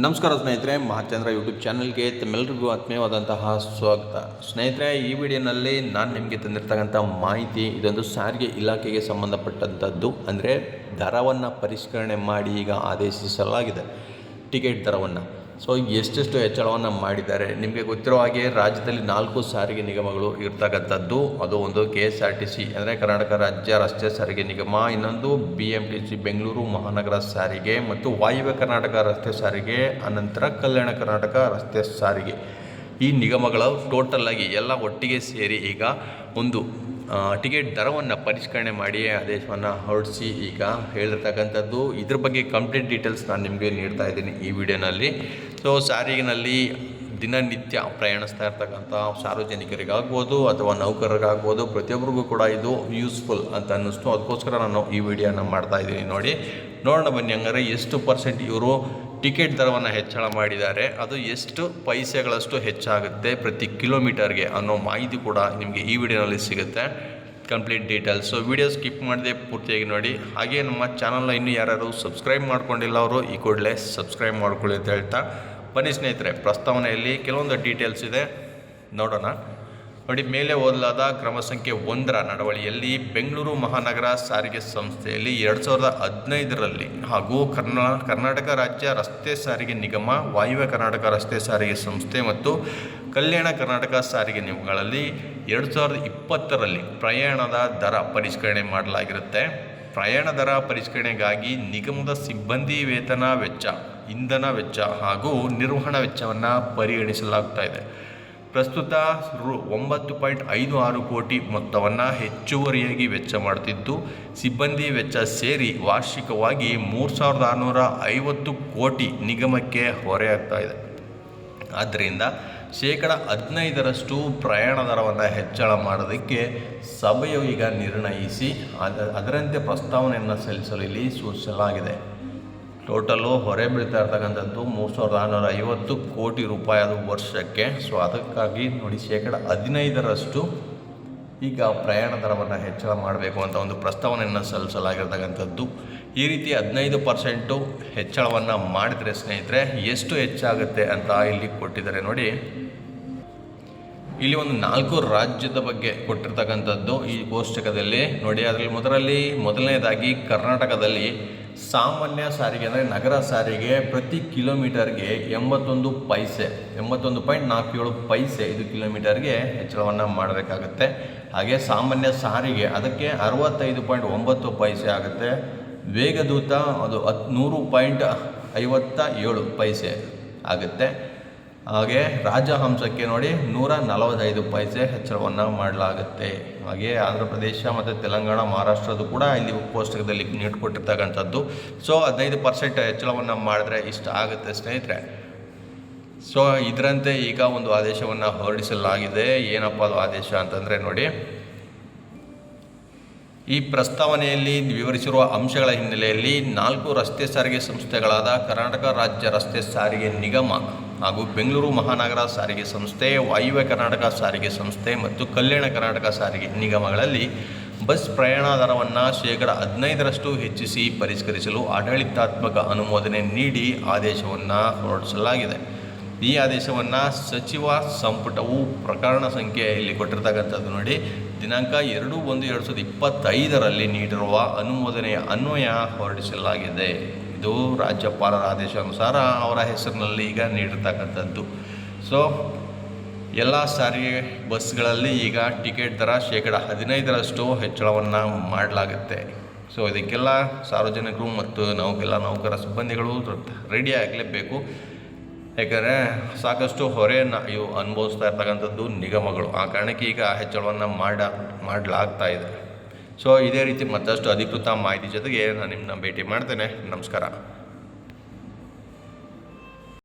ನಮಸ್ಕಾರ ಸ್ನೇಹಿತರೆ, ಮಹಾಚಂದ್ರ ಯೂಟ್ಯೂಬ್ ಚಾನಲ್ಗೆ ತಮ್ಮೆಲ್ಲರಿಗೂ ಆತ್ಮೀಯವಾದಂತಹ ಸ್ವಾಗತ. ಸ್ನೇಹಿತರೆ, ಈ ವಿಡಿಯೋನಲ್ಲಿ ನಾನು ನಿಮಗೆ ತಂದಿರ್ತಕ್ಕಂಥ ಮಾಹಿತಿ, ಇದೊಂದು ಸಾರಿಗೆ ಇಲಾಖೆಗೆ ಸಂಬಂಧಪಟ್ಟಂಥದ್ದು. ಅಂದರೆ ದರವನ್ನು ಪರಿಷ್ಕರಣೆ ಮಾಡಿ ಈಗ ಆದೇಶಿಸಲಾಗಿದೆ. ಟಿಕೆಟ್ ದರವನ್ನು. ಸೊ ಎಷ್ಟೆಷ್ಟು ಹೆಚ್ಚಳವನ್ನು ಮಾಡಿದ್ದಾರೆ? ನಿಮಗೆ ಗೊತ್ತಿರೋ ಹಾಗೆ ರಾಜ್ಯದಲ್ಲಿ ನಾಲ್ಕು ಸಾರಿಗೆ ನಿಗಮಗಳು ಇರ್ತಕ್ಕಂಥದ್ದು. ಅದು ಒಂದು K S R T C ಅಂದರೆ ಕರ್ನಾಟಕ ರಾಜ್ಯ ರಸ್ತೆ ಸಾರಿಗೆ ನಿಗಮ, ಇನ್ನೊಂದು B M T C Bengaluru ಮಹಾನಗರ ಸಾರಿಗೆ ಮತ್ತು ವಾಯುವ್ಯ ಕರ್ನಾಟಕ ರಸ್ತೆ ಸಾರಿಗೆ, ಅನಂತರ ಕಲ್ಯಾಣ ಕರ್ನಾಟಕ ರಸ್ತೆ ಸಾರಿಗೆ. ಈ ನಿಗಮಗಳು ಟೋಟಲ್ ಆಗಿ ಎಲ್ಲ ಒಟ್ಟಿಗೆ ಸೇರಿ ಈಗ ಒಂದು ಟಿಕೆಟ್ ದರವನ್ನು ಪರಿಷ್ಕರಣೆ ಮಾಡಿ ಆದೇಶವನ್ನು ಹೊರಡಿಸಿ ಈಗ ಹೇಳಿರ್ತಕ್ಕಂಥದ್ದು. ಇದ್ರ ಬಗ್ಗೆ ಕಂಪ್ಲೀಟ್ ಡೀಟೇಲ್ಸ್ ನಾನು ನಿಮಗೆ ನೀಡ್ತಾ ಇದ್ದೀನಿ ಈ ವಿಡಿಯೋನಲ್ಲಿ. ಸೊ ಸಾರಿಗೆನಲ್ಲಿ ದಿನನಿತ್ಯ ಪ್ರಯಾಣಿಸ್ತಾ ಇರ್ತಕ್ಕಂಥ ಸಾರ್ವಜನಿಕರಿಗಾಗ್ಬೋದು ಅಥವಾ ನೌಕರರಿಗಾಗ್ಬೋದು ಪ್ರತಿಯೊಬ್ಬರಿಗೂ ಕೂಡ ಇದು ಯೂಸ್ಫುಲ್ ಅಂತ ಅನ್ನಿಸ್ತು. ಅದಕ್ಕೋಸ್ಕರ ನಾನು ಈ ವಿಡಿಯೋನ ಮಾಡ್ತಾ ಇದ್ದೀನಿ ನೋಡಿ. ನೋಡೋಣ ಬನ್ನಿ ಹಂಗಾರೆ ಎಷ್ಟು ಪರ್ಸೆಂಟ್ ಇವರು ಟಿಕೆಟ್ ದರವನ್ನು ಹೆಚ್ಚಳ ಮಾಡಿದ್ದಾರೆ. ಅದು ಎಷ್ಟು ಪೈಸೆಗಳಷ್ಟು ಹೆಚ್ಚಾಗುತ್ತೆ ಪ್ರತಿ ಕಿಲೋಮೀಟರ್ಗೆ ಅನ್ನೋ ಮಾಹಿತಿ ಕೂಡ ನಿಮಗೆ ಈ ವಿಡಿಯೋನಲ್ಲಿ ಸಿಗುತ್ತೆ. Complete details. So video skip ಮಾಡದೆ ಪೂರ್ತಿಯಾಗಿ ನೋಡಿ. ಹಾಗೆ ನಮ್ಮ ಚಾನಲ್ನ ಇನ್ನೂ ಯಾರು ಸಬ್ಸ್ಕ್ರೈಬ್ ಮಾಡ್ಕೊಂಡಿಲ್ಲ ಅವರು ಈ ಕೂಡಲೇ ಸಬ್ಸ್ಕ್ರೈಬ್ ಮಾಡ್ಕೊಳ್ಳಿ ಅಂತ ಹೇಳ್ತಾ. ಬನ್ನಿ ಸ್ನೇಹಿತರೆ, ಪ್ರಸ್ತಾವನೆಯಲ್ಲಿ ಕೆಲವೊಂದು ಡೀಟೇಲ್ಸ್ ಇದೆ. ನೋಡೋಣ. ನೋಡಿ ಮೇಲೆ ಓದಲಾದ ಕ್ರಮ ಸಂಖ್ಯೆ ಒಂದರ ನಡವಳಿಯಲ್ಲಿ ಬೆಂಗಳೂರು ಮಹಾನಗರ ಸಾರಿಗೆ ಸಂಸ್ಥೆಯಲ್ಲಿ ಎರಡು ಸಾವಿರದ ಹದಿನೈದರಲ್ಲಿ ಹಾಗೂ ಕರ್ನಾ, ಕರ್ನಾಟಕ ರಾಜ್ಯ ರಸ್ತೆ ಸಾರಿಗೆ ನಿಗಮ, ವಾಯುವ್ಯ ಕರ್ನಾಟಕ ರಸ್ತೆ ಸಾರಿಗೆ ಸಂಸ್ಥೆ ಮತ್ತು ಕಲ್ಯಾಣ ಕರ್ನಾಟಕ ಸಾರಿಗೆ ನಿಗಮಗಳಲ್ಲಿ ಎರಡು ಸಾವಿರದ ಇಪ್ಪತ್ತರಲ್ಲಿ ಪ್ರಯಾಣದ ದರ ಪರಿಷ್ಕರಣೆ ಮಾಡಲಾಗಿರುತ್ತೆ. ಪ್ರಯಾಣ ದರ ಪರಿಷ್ಕರಣೆಗಾಗಿ ನಿಗಮದ ಸಿಬ್ಬಂದಿ ವೇತನ ವೆಚ್ಚ, ಇಂಧನ ವೆಚ್ಚ ಹಾಗೂ ನಿರ್ವಹಣಾ ವೆಚ್ಚವನ್ನು ಪರಿಗಣಿಸಲಾಗ್ತಾ ಇದೆ. ಪ್ರಸ್ತುತ ರು ಒಂಬತ್ತು ಪಾಯಿಂಟ್ ಐದು ಆರು ಕೋಟಿ ಮೊತ್ತವನ್ನು ಹೆಚ್ಚುವರಿಯಾಗಿ ವೆಚ್ಚ ಮಾಡುತ್ತಿದ್ದು ಸಿಬ್ಬಂದಿ ವೆಚ್ಚ ಸೇರಿ ವಾರ್ಷಿಕವಾಗಿ ಮೂರು ಸಾವಿರದ ಆರುನೂರ ಐವತ್ತು ಕೋಟಿ ನಿಗಮಕ್ಕೆ ಹೊರೆಯಾಗ್ತಾ ಇದೆ. ಆದ್ದರಿಂದ ಶೇಕಡ ಹದಿನೈದರಷ್ಟು ಪ್ರಯಾಣ ದರವನ್ನು ಹೆಚ್ಚಳ ಮಾಡೋದಕ್ಕೆ ಸಭೆಯು ಈಗ ನಿರ್ಣಯಿಸಿ ಅದ ಅದರಂತೆ ಪ್ರಸ್ತಾವನೆಯನ್ನು ಸಲ್ಲಿಸಲು ಇಲ್ಲಿ ಸೂಚಿಸಲಾಗಿದೆ. ಟೋಟಲು ಹೊರೆ ಬೀಳ್ತಾ ಇರ್ತಕ್ಕಂಥದ್ದು ಮೂರು ಸಾವಿರದ ಆರುನೂರ ಐವತ್ತು ಕೋಟಿ ರೂಪಾಯಿ ಅದು ವರ್ಷಕ್ಕೆ. ಸೊ ಅದಕ್ಕಾಗಿ ನೋಡಿ ಶೇಕಡ ಹದಿನೈದರಷ್ಟು ಈಗ ಪ್ರಯಾಣ ದರವನ್ನು ಹೆಚ್ಚಳ ಮಾಡಬೇಕು ಅಂತ ಒಂದು ಪ್ರಸ್ತಾವನೆಯನ್ನು ಸಲ್ಲಿಸಲಾಗಿರ್ತಕ್ಕಂಥದ್ದು. ಈ ರೀತಿ ಹದಿನೈದು ಪರ್ಸೆಂಟು ಹೆಚ್ಚಳವನ್ನು ಮಾಡಿದರೆ ಸ್ನೇಹಿತರೆ ಎಷ್ಟು ಹೆಚ್ಚಾಗುತ್ತೆ ಅಂತ ಇಲ್ಲಿ ಕೊಟ್ಟಿದ್ದಾರೆ ನೋಡಿ. ಇಲ್ಲಿ ಒಂದು ನಾಲ್ಕು ರಾಜ್ಯದ ಬಗ್ಗೆ ಕೊಟ್ಟಿರ್ತಕ್ಕಂಥದ್ದು ಈ ಕೋಷ್ಟಕದಲ್ಲಿ. ನೋಡಿ, ಅದರಲ್ಲಿ ಮೊದಲಲ್ಲಿ, ಮೊದಲನೇದಾಗಿ ಕರ್ನಾಟಕದಲ್ಲಿ ಸಾಮಾನ್ಯ ಸಾರಿಗೆ ಅಂದರೆ ನಗರ ಸಾರಿಗೆ ಪ್ರತಿ ಕಿಲೋಮೀಟರ್ಗೆ ಎಂಬತ್ತೊಂದು ಪೈಸೆ, ಎಂಬತ್ತೊಂದು ಪಾಯಿಂಟ್ ನಾಲ್ಕು ಏಳು ಪೈಸೆ ಇದು ಕಿಲೋಮೀಟರ್ಗೆ ಹೆಚ್ಚಳವನ್ನು ಮಾಡಬೇಕಾಗುತ್ತೆ. ಹಾಗೆ ಸಾಮಾನ್ಯ ಸಾರಿಗೆ ಅದಕ್ಕೆ ಅರವತ್ತೈದು ಪಾಯಿಂಟ್ ಒಂಬತ್ತು ಪೈಸೆ ಆಗುತ್ತೆ. ವೇಗದೂತ ಅದು ಹತ್ತು ನೂರು ಪಾಯಿಂಟ್ ಐವತ್ತ ಏಳು ಪೈಸೆ ಆಗುತ್ತೆ. ಹಾಗೆ ರಾಜಹಂಸಕ್ಕೆ ನೋಡಿ ನೂರ ನಲವತ್ತೈದು ಪೈಸೆ ಹೆಚ್ಚಳವನ್ನು ಮಾಡಲಾಗುತ್ತೆ. ಹಾಗೆ ಆಂಧ್ರ ಪ್ರದೇಶ ಮತ್ತು ತೆಲಂಗಾಣ, ಮಹಾರಾಷ್ಟ್ರದ್ದು ಕೂಡ ಇಲ್ಲಿ ಪೋಸ್ಟಕದಲ್ಲಿ ನೀಡಿಕೊಟ್ಟಿರ್ತಕ್ಕಂಥದ್ದು ಸೊ ಹದಿನೈದು ಪರ್ಸೆಂಟ್ ಹೆಚ್ಚಳವನ್ನು ಮಾಡಿದ್ರೆ ಇಷ್ಟ ಆಗುತ್ತೆ ಸ್ನೇಹಿತರೆ. ಸೊ ಇದರಂತೆ ಈಗ ಒಂದು ಆದೇಶವನ್ನು ಹೊರಡಿಸಲಾಗಿದೆ. ಏನಪ್ಪ ಅದು ಆದೇಶ ಅಂತಂದರೆ ನೋಡಿ, ಈ ಪ್ರಸ್ತಾವನೆಯಲ್ಲಿ ವಿವರಿಸಿರುವ ಅಂಶಗಳ ಹಿನ್ನೆಲೆಯಲ್ಲಿ ನಾಲ್ಕು ರಸ್ತೆ ಸಾರಿಗೆ ಸಂಸ್ಥೆಗಳಾದ ಕರ್ನಾಟಕ ರಾಜ್ಯ ರಸ್ತೆ ಸಾರಿಗೆ ನಿಗಮ ಹಾಗೂ ಬೆಂಗಳೂರು ಮಹಾನಗರ ಸಾರಿಗೆ ಸಂಸ್ಥೆ, ವಾಯುವ್ಯ ಕರ್ನಾಟಕ ಸಾರಿಗೆ ಸಂಸ್ಥೆ ಮತ್ತು ಕಲ್ಯಾಣ ಕರ್ನಾಟಕ ಸಾರಿಗೆ ನಿಗಮಗಳಲ್ಲಿ ಬಸ್ ಪ್ರಯಾಣ ದರವನ್ನು ಶೇಕಡ ಹದಿನೈದರಷ್ಟು ಹೆಚ್ಚಿಸಿ ಪರಿಷ್ಕರಿಸಲು ಆಡಳಿತಾತ್ಮಕ ಅನುಮೋದನೆ ನೀಡಿ ಆದೇಶವನ್ನು ಹೊರಡಿಸಲಾಗಿದೆ. ಈ ಆದೇಶವನ್ನು ಸಚಿವ ಸಂಪುಟವು ಪ್ರಕರಣ ಸಂಖ್ಯೆ ಇಲ್ಲಿ ಕೊಟ್ಟಿರ್ತಕ್ಕಂಥದ್ದು ನೋಡಿ. ದಿನಾಂಕ ಎರಡು ಒಂದು ಎರಡು ಸಾವಿರದ ಇಪ್ಪತ್ತೈದರಲ್ಲಿ ನೀಡಿರುವ ಅನುಮೋದನೆಯ ಅನ್ವಯ ಹೊರಡಿಸಲಾಗಿದೆ. ಇದು ರಾಜ್ಯಪಾಲರ ಆದೇಶಾನುಸಾರ ಅವರ ಹೆಸರಿನಲ್ಲಿ ಈಗ ನೀಡಿರ್ತಕ್ಕಂಥದ್ದು. ಸೊ ಎಲ್ಲ ಸಾರಿಗೆ ಬಸ್ಗಳಲ್ಲಿ ಈಗ ಟಿಕೆಟ್ ದರ ಶೇಕಡ ಹದಿನೈದರಷ್ಟು ಹೆಚ್ಚಳವನ್ನು ಮಾಡಲಾಗುತ್ತೆ. ಸೊ ಇದಕ್ಕೆಲ್ಲ ಸಾರ್ವಜನಿಕರು ಮತ್ತು ನೌಕೆಲ್ಲ ನೌಕರ ಸಿಬ್ಬಂದಿಗಳು ರೆಡಿ ಆಗಲೇಬೇಕು. ಯಾಕಂದರೆ ಸಾಕಷ್ಟು ಹೊರೆಯನ್ನು ಇವು ಅನುಭವಿಸ್ತಾ ಇರ್ತಕ್ಕಂಥದ್ದು ನಿಗಮಗಳು. ಆ ಕಾರಣಕ್ಕೆ ಈಗ ಹೆಚ್ಚಳವನ್ನು ಮಾಡ, ಮಾಡಲಾಗ್ತಾ ಇದೆ. ಸೊ ಇದೇ ರೀತಿ ಮತ್ತಷ್ಟು ಅಧಿಕೃತ ಮಾಹಿತಿ ಜೊತೆಗೆ ನಾನು ನಿಮ್ಮನ್ನ ಭೇಟಿ ಮಾಡ್ತೇನೆ. ನಮಸ್ಕಾರ.